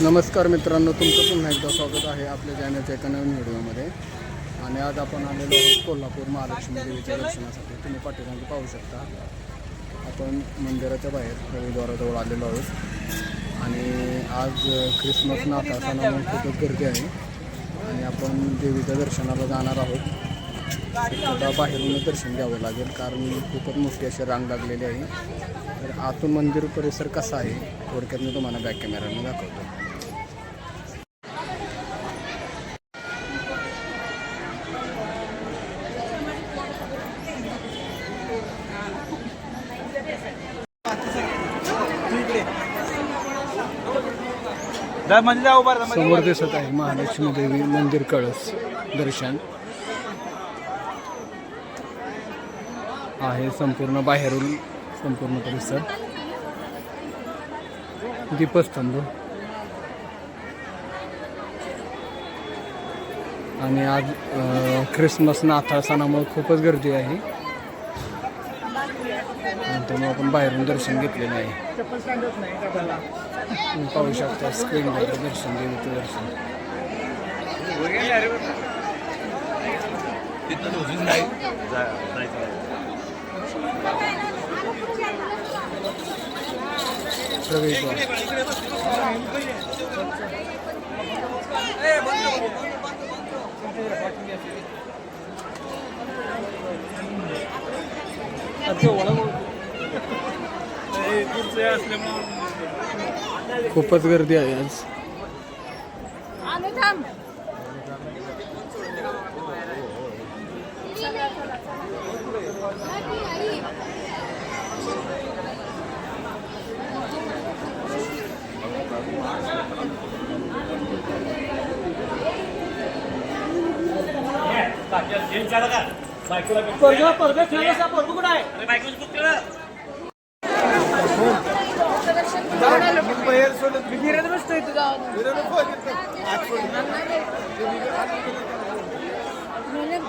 नमस्कार मित्रांनो तुमचं पुन्हा एकदा स्वागत आहे आपल्या चॅनलच्या एका नवीन व्हिडिओमध्ये. आणि आज आपण आलेलो आहोत कोल्हापूर महालक्ष्मी देवीच्या दर्शनासाठी. तुम्ही पाठीमागे पाहू शकता. आपण मंदिराच्या बाहेर प्रवेशद्वाराजवळ आलेलो आहोत. आणि आज ख्रिसमस नाता सणामुळे खूपच गर्दी आहे. आणि आपण देवीच्या दर्शनाला जाणार आहोत. सुद्धा बाहेरूनच दर्शन घ्यावं लागेल कारण खूपच मोठी अशी रांग लागलेली आहे. तर आतून मंदिर परिसर कसा आहे थोडक्यात मी तुम्हाला बॅक कॅमेऱ्याने दाखवतो. समोर दिसत आहे महालक्ष्मी देवी मंदिर कळस दर्शन. आहे संपूर्ण बाहेरून संपूर्ण परिसर दीपस्तंभ. आणि आज ख्रिसमस नाताळ सणामुळे खूपच गर्दी आहे. त्यामुळे आपण बाहेरून दर्शन घेतलेलं आहे. तुम्ही पाहू शकता स्क्रीनवर दर्शन देवीचं दर्शन. खूपच गर्दी आहे आज. परगा परगा खेळ परगू कुठं आहे? söyledim. Bir girelim üstüydü daha. Girelim fark etmem. Aç bunu. Böyle